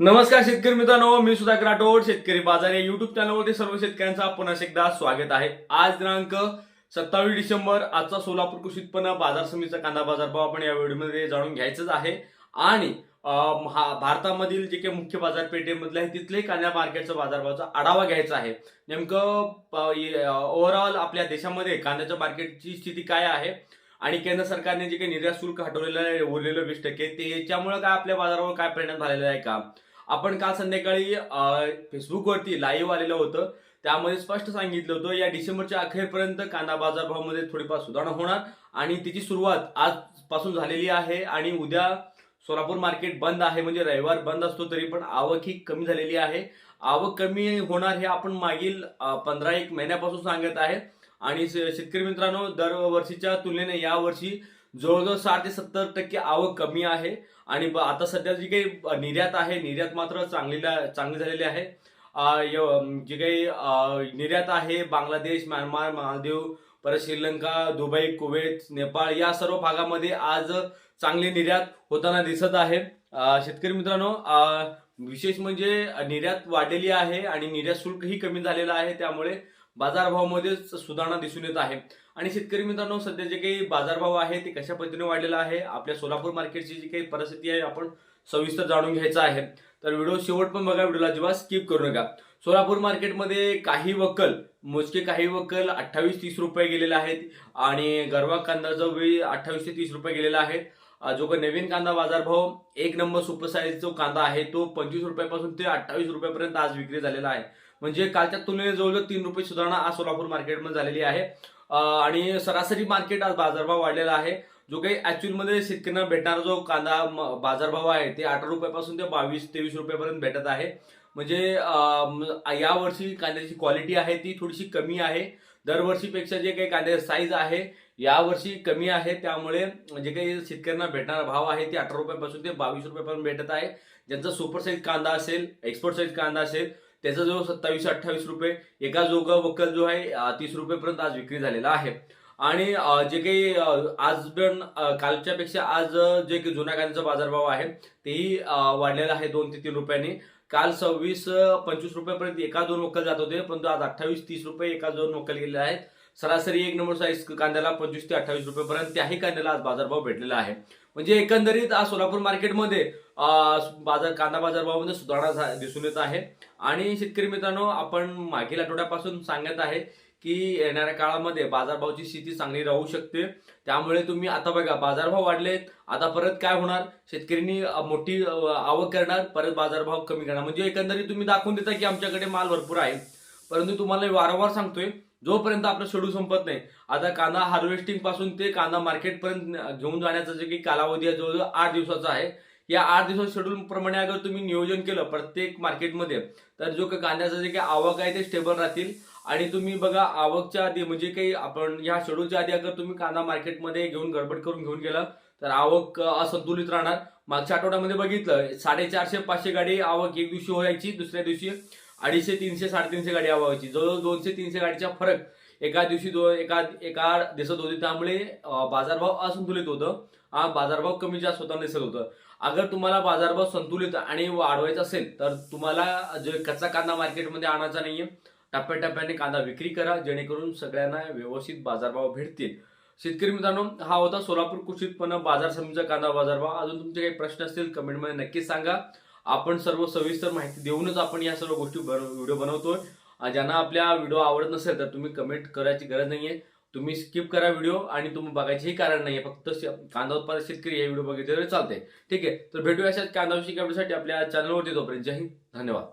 नमस्कार शेतकरी मित्रांनो मी सुधाकर राठोड शेतकरी बाजार या युट्यूब चॅनलवरती सर्व शेतकऱ्यांचा पुन्हा एकदा स्वागत आहे. आज दिनांक सत्तावीस डिसेंबर आजचा सोलापूर कृषी उत्पन्न बाजार समितीचा कांदा बाजार भाव आपण या व्हिडिओमध्ये जाणून घ्यायचंच आहे. आणि भारतामधील जे काही मुख्य बाजारपेठेमधले आहे तिथले कांदा मार्केटचा बाजारभावाचा आढावा घ्यायचा आहे. नेमकं ओव्हरऑल आपल्या देशामध्ये कांद्याच्या मार्केटची स्थिती काय आहे? आणि केंद्र सरकारने जे काही निर्यात शुल्क हटवलेलं आहे उरलेलं वीस टक्के त्याच्यामुळे काय आपल्या बाजारावर काय परिणाम झालेला आहे का? आपण काल संध्याकाळी फेसबुकवरती लाईव्ह आलेलं होतं. त्यामध्ये स्पष्ट सांगितलं होतं या डिसेंबरच्या अखेरपर्यंत कांदा बाजारभावामध्ये थोडीफार सुधारणा होणार आणि तिची सुरुवात आजपासून झालेली आहे आणि उद्या सोलापूर मार्केट बंद आहे म्हणजे रविवार बंद असतो तरी पण आवक ही कमी झालेली आहे. आवक कमी होणार हे आपण मागील पंधरा एक महिन्यापासून सांगत आहे. आणि शेतकरी मित्रांनो दरवर्षीच्या तुलनेने यावर्षी जवळजवळ साठ ते सत्तर टक्के आवक कमी आहे. आणि ब- आता सध्या जी काही निर्यात आहे निर्यात मात्र चांगली चांगली झालेली आहे. य- जी काही निर्यात आहे बांगलादेश म्यानमार मालदीव परत श्रीलंका दुबई कुवेत नेपाळ या सर्व भागामध्ये आज चांगली निर्यात होताना दिसत आहे. शेतकरी मित्रांनो विशेष म्हणजे निर्यात वाढलेली आहे आणि निर्यात शुल्कही कमी झालेलं आहे. त्यामुळे बाजारभावामध्ये सुधारणा दिसून येत आहे. आणि शेतकरी मित्रांनो सध्या जे काही बाजारभाव आहे ते कशा पद्धतीने वाढलेला आहे आपल्या सोलापूर मार्केटची जी काही परिस्थिती आहे आपण सविस्तर जाणून घ्यायचं आहे. तर व्हिडिओ शेवट पण बघा व्हिडिओला जेव्हा स्किप करू नका. सोलापूर मार्केटमध्ये काही वक्कल मोजके काही वक्कल अठ्ठावीस तीस रुपये गेलेले आहेत आणि गरवा कांदा वेळी अठ्ठावीस ते तीस रुपये गेलेला आहे. जो काही नवीन कांदा बाजारभाव एक नंबर सुपर साईज जो कांदा आहे तो पंचवीस रुपयापासून ते अठ्ठावीस रुपयापर्यंत आज विक्री झालेला आहे. म्हणजे कालच्या तुलनेत जवळजवळ तीन रुपये सुधारणा आज सोलापूर मार्केटमध्ये झालेली आहे. आणि सरासरी मार्केट आज बाजारभाव वाढलेला आहे. जो काही ऍक्च्युअलमध्ये शेतकऱ्यांना भेटणारा जो कांदा बाजारभाव आहे ते अठरा रुपयापासून ते बावीस तेवीस रुपयापर्यंत भेटत आहे. म्हणजे यावर्षी कांद्याची क्वालिटी आहे ती थोडीशी कमी आहे. दरवर्षीपेक्षा जे काही कांद्याची साईज आहे यावर्षी कमी आहे. त्यामुळे जे काही शेतकऱ्यांना भेटणारा भाव आहे ते अठरा रुपयापासून ते बावीस रुपयापर्यंत भेटत आहे. ज्यांचा सुपर साईज कांदा असेल एक्सपोर्ट साईज कांदा असेल त्याचा जो सत्तावीस अठ्ठावीस रुपये एका जोगा वकल जो आहे तीस रुपयेपर्यंत आज विक्री झालेला आहे. आणि जे काही आज पण कालच्यापेक्षा कालच्या पेक्षा आज जे काही जुन्या कांद्याचा बाजारभाव आहे तेही वाढलेला आहे दोन ते तीन रुपयांनी. काल सव्वीस पंचवीस रुपयापर्यंत एका दोन वक्कल जात होते परंतु आज अठ्ठावीस तीस रुपये एका दोन वक्कल गेले आहेत. सरासरी एक नंबर साईज कांद्याला पंचवीस ते अठ्ठावीस रुपयेपर्यंत त्याही कांद्याला आज बाजारभाव भेटलेला आहे. म्हणजे एकंदरीत आज सोलापूर मार्केटमध्ये बाजार कांदा बाजारभावामध्ये सुधारणा झा- दिसून येत आहे. आणि शेतकरी मित्रांनो आपण मागील आठवड्यापासून सांगत आहे की येणाऱ्या काळामध्ये बाजारभावाची स्थिती चांगली राहू शकते. त्यामुळे तुम्ही आता बघा बाजारभाव वाढलेत. आता परत काय होणार? शेतकऱ्यांनी मोठी आवक करणार. परत बाजारभाव कमी करणार. म्हणजे एकंदरीत तुम्ही दाखवून देता की आमच्याकडे माल भरपूर आहे. परंतु तुम्हाला वारंवार सांगतोय जोपर्यंत आपलं शेड्यूल संपत नाही आता कांदा हार्वेस्टिंगपासून ते कांदा मार्केटपर्यंत घेऊन जाण्याचा जे काही कालावधी आहे जवळजवळ आठ दिवसाचा आहे या आठ दिवसाच्या शेड्यूल प्रमाणे अगर तुम्ही नियोजन केलं प्रत्येक मार्केटमध्ये तर जो काही कांद्याचा जे काही आवक आहे ते स्टेबल राहतील. आणि तुम्ही बघा आवकच्या आधी म्हणजे काही आपण या शेड्यूलच्या आधी अगर तुम्ही कांदा मार्केटमध्ये घेऊन गडबड करून घेऊन गेला तर आवक असंतुलित राहणार. मागच्या आठवड्यामध्ये बघितलं साडेचारशे पाचशे गाडी आवक एक दिवशी व्हायची दुसऱ्या दिवशी अडीचशे तीनशे साडेतीनशे गाडी आवक व्हायची. जवळजवळ दोनशे तीनशे गाडीचा फरक एका दिवशी दो एका एका दिसत होती. त्यामुळे बाजारभाव असंतुलित होतं. हा बाजारभाव कमी जास्त होताना दिसत होतं. अगर तुम्हाला बाजारभाव संतुलित आणि वाढवायचा असेल तर तुम्हाला जे कच्चा कांदा मार्केटमध्ये आणायचा नाहीये टप्प्याटप्प्याने कांदा विक्री करा जेणेकरून सगळ्यांना व्यवस्थित बाजारभाव भेटतील. शेतकरी मित्रांनो हा होता सोलापूर कृषी उत्पन्न बाजार समितीचा कांदा बाजारभाव अजून तुमचे काही प्रश्न असतील कमेंटमध्ये नक्कीच सांगा. आपण सर्व सविस्तर माहिती देऊनच आपण या सर्व गोष्टी व्हिडिओ बनवतोय. ज्यांना आपल्या व्हिडिओ आवडत नसेल तर तुम्ही कमेंट करायची गरज नाहीये. तुम्ही स्किप करा व्हिडिओ आणि तुम्ही बघायचेही कारण नाहीये. फक्त कांदा उत्पादक शेतकरी हे व्हिडिओ बघितले तरी चालते ठीक आहे तर भेटूया अशाच कांदा विषयी आपल्या चॅनलवरती तोपर्यंत. जय हिंद धन्यवाद.